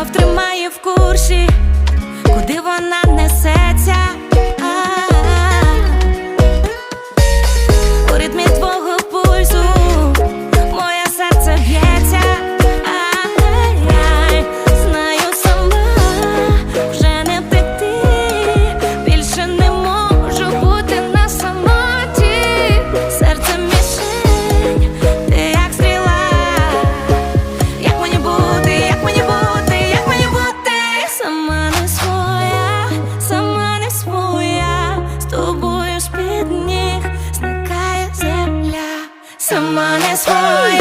немов тримає в курсі, куди вона someone as royal